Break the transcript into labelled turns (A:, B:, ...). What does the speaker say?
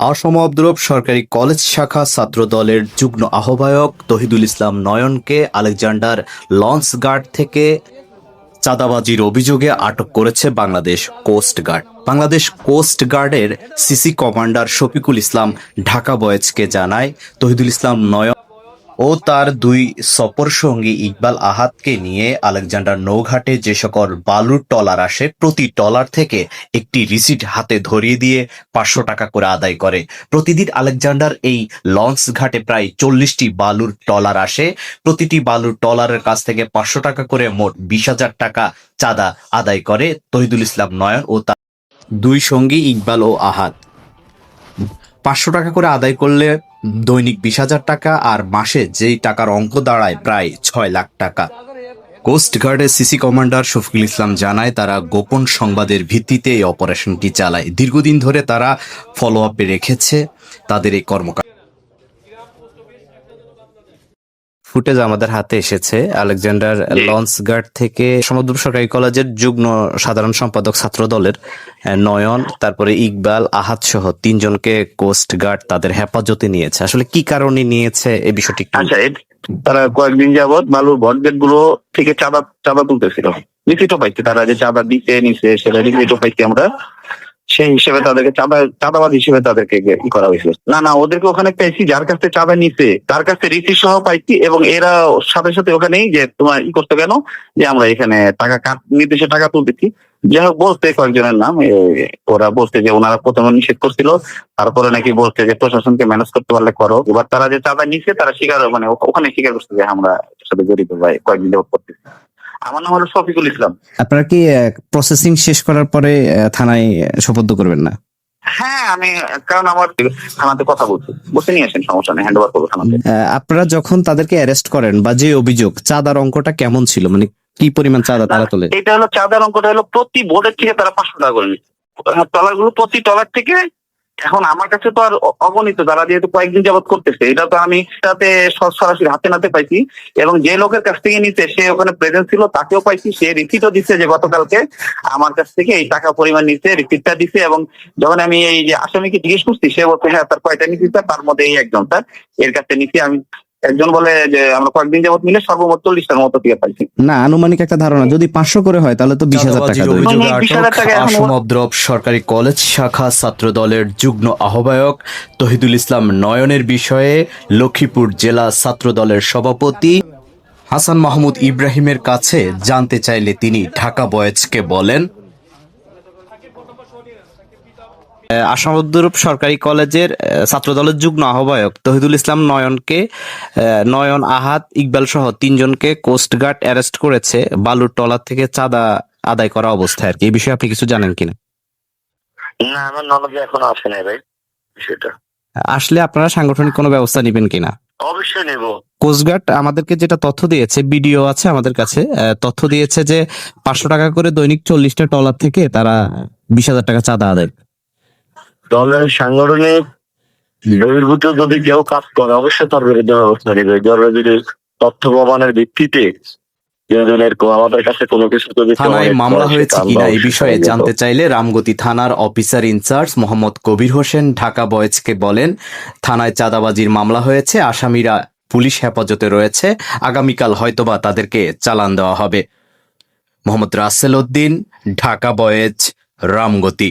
A: অসম অবদ্রব সরকারি কলেজ শাখা ছাত্র দলের যুগ্ম আহ্বায়ক তহিদুল ইসলাম নয়নকে আলেকজান্ডার লঞ্চ গার্ড থেকে চাঁদাবাজির অভিযোগে আটক করেছে Bangladesh coast guard. Bangladesh coast গার্ডের সিসি কমান্ডার শফিকুল ইসলাম ঢাকা বয়েজকে জানায় তহিদুল ইসলাম নয়ন ও তার দুই সফর সঙ্গী ইকবাল আহাদকে নিয়ে আলেকজান্ডার নৌঘাটে যে সকল বালুর টলার আসে, প্রতি টলার থেকে একটি রিসিট হাতে ধরিয়ে দিয়ে পাঁচশো টাকা করে আদায় করে। প্রতিদিন আলেকজান্ডার এই লঞ্চ ঘাটে প্রায় চল্লিশটি বালুর টলার আসে। প্রতিটি বালুর টলারের কাছ থেকে পাঁচশো টাকা করে মোট বিশ হাজার টাকা চাঁদা আদায় করে তহিদুল ইসলাম নয়ন ও তার দুই সঙ্গী ইকবাল ও আহাদ পাঁচশো টাকা করে আদায় করলে দৈনিক বিশ হাজার টাকা আর মাসে যেই টাকার অঙ্ক দাঁড়ায় প্রায় ছয় লাখ টাকা। কোস্টগার্ডের সিসি কমান্ডার শফিকুল ইসলাম জানায়, তারা গোপন সংবাদের ভিত্তিতে এই অপারেশনটি চালায়। দীর্ঘদিন ধরে তারা ফলো আপে রেখেছে তাদের এই কর্মকাণ্ড। ফুটেজ আমাদের হাতে এসেছে। আলেকজান্ডার লঞ্চ গার্ড থেকে সমুদ্র সরকারি কলেজের যুগ্ম সাধারণ সম্পাদক ছাত্র দলের নয়ন তারপরে ইকবাল আহাদ সহ তিনজনকে কোস্ট গার্ড তাদের হেফাজতে নিয়েছে। আসলে কি কারণে নিয়েছে এই বিষয়টি
B: আচ্ছা তারা কয়েকদিন যাবত বালুর ভটগেটগুলো থেকে চাঁদা চাঁদা তুলতেছিল। লিখিত পাইছে তারা যে চাঁদা দিতে নিছে সেটা লিখিত পাইছি আমরা। সেই হিসেবে তাদেরকে চাঁদা চাঁদাবাদ হিসেবে তাদেরকে করা হয়েছিল। না না, ওদেরকে ওখানে পেয়েছি, যার কাছ থেকে চাঁদা নিছে তার কাছ থেকে রীতি সহ পাইছি, এবং এরা সাথে সাথে ওখানেই যে তোমার ই করতে কেন, যে আমরা এখানে টাকা নির্দেশে টাকা তুলতেছি। যাই হোক বলতে কয়েকজনের নাম ওরা বলতে যে ওনারা প্রথমে নিষেধ করছিল, তারপরে নাকি বলছে যে প্রশাসনকে ম্যানেজ করতে পারলে করো। এবার তারা যে চাঁদা নিচ্ছে তারা স্বীকার মানে ওখানে স্বীকার করছে যে আমরা সাথে জড়িত ভাই কয়েকদিন করতেছি। আমার নাম হলো শফিকুল ইসলাম।
C: আপনারা কি প্রসেসিং শেষ করার পরে থানায় সোপর্দ করবেন না?
B: হ্যাঁ আমি কারণ আমার থানাতে কথা বলছি। বসে নিয়ে আসেন সমস্যা নেই হ্যান্ড ওভার করব থানাতে।
C: আপনারা যখন তাদেরকে অ্যারেস্ট করেন বা যে অভিযোগ চাঁদার অঙ্কটা কেমন ছিল? মানে কি পরিমাণ চাঁদা তারা তোলে?
B: এটা হলো চাঁদার অঙ্কটা হলো প্রতি বোর্ডের থেকে তারা পাঁচশো টাকা করে নিচ্ছে। টলারগুলো প্রতি টলার থেকে এখন আমার কাছে তো আর অগণিত, যারা যেহেতু কয়েকদিন যাবত করতেছে, এটা তো আমি তাতে সরাসরি হাতে নাতে পাইছি। এবং যে লোকের কাছ থেকে নিতে সে ওখানে প্রেজেন্ট ছিল, তাকেও পাইছি। সে রিসিটও দিচ্ছে যে গতকালকে আমার কাছ থেকে এই টাকা পরিমাণ নিচ্ছে রিসিটটা দিছে এবং যখন আমি এই যে আসামিকে জিজ্ঞেস করছি, সে বলছে হ্যাঁ তার কয়টা নিচ্ছি তার মধ্যে এই একজন, স্যার, এর কাছে নিচ্ছি আমি। একজন বলে যে আমরা কয়েকদিন যাবত মিলে সর্বমোট চল্লিশটার মতো দিয়ে পাইছি।
C: না আনুমানিক একটা ধারণা। যদি পাঁচশো করে হয় তাহলে তো বিশ হাজার টাকা
A: অবদ্রব সরকারি কলেজ শাখা ছাত্র দলের যুগ্ম আহ্বায়ক তহিদুল ইসলাম নয়নের বিষয়ে লক্ষ্মীপুর জেলা ছাত্র দলের সভাপতি হাসান মাহমুদ ইব্রাহিমের কাছে জানতে চাইলে তিনি ঢাকা বয়েজকে বলেন আসাম উদ্দরূপ সরকারি কলেজের আহ, ছাত্র দলের যুগ্ম আহ্বায়ক তহিদুল ইসলাম নয়নকে নয়ন আহাত ইকবাল সহ তিনজনকে কোস্টগার্ড অ্যারেস্ট করেছে বালুর টলার থেকে চাঁদা আদায় করা অবস্থায় আর কি। এই বিষয়ে আপনি কিছু জানেন কিনা?
B: না আমার নলেজে এখনও আসে নাই ভাই সেটা
C: আসলে আপনারা সাংগঠনিক কোনো ব্যবস্থা নেবেন কিনা?
B: অবশ্যই নেব।
C: কোস্টগার্ড আমাদেরকে যেটা তথ্য দিয়েছে ভিডিও আছে আমাদের কাছে তথ্য দিয়েছে যে পাঁচশো টাকা করে দৈনিক চল্লিশটা টলার থেকে তারা বিশ হাজার টাকা চাঁদা আদায়
B: দলের সাংগঠনিক বহির্ভূত যদি কেউ কাজ করে অবশ্যই তার বিরুদ্ধে ব্যবস্থা নেবে। যদি তথ্য প্রমাণের ভিত্তিতে আমাদের কাছে কোনো কিছু
A: থানায় মামলা হয়েছে কিনা এই বিষয়ে জানতে চাইলে রামগতি থানার অফিসার ইনচার্জ মোহাম্মদ কবির হোসেন ঢাকা বয়েজকে বলেন থানায় চাঁদাবাজির মামলা হয়েছে আসামিরা পুলিশ হেফাজতে রয়েছে আগামীকাল হয়তোবা তাদেরকে চালান দেওয়া হবে। মোহাম্মদ রাসেল উদ্দিন ঢাকা বয়েজ রামগতি।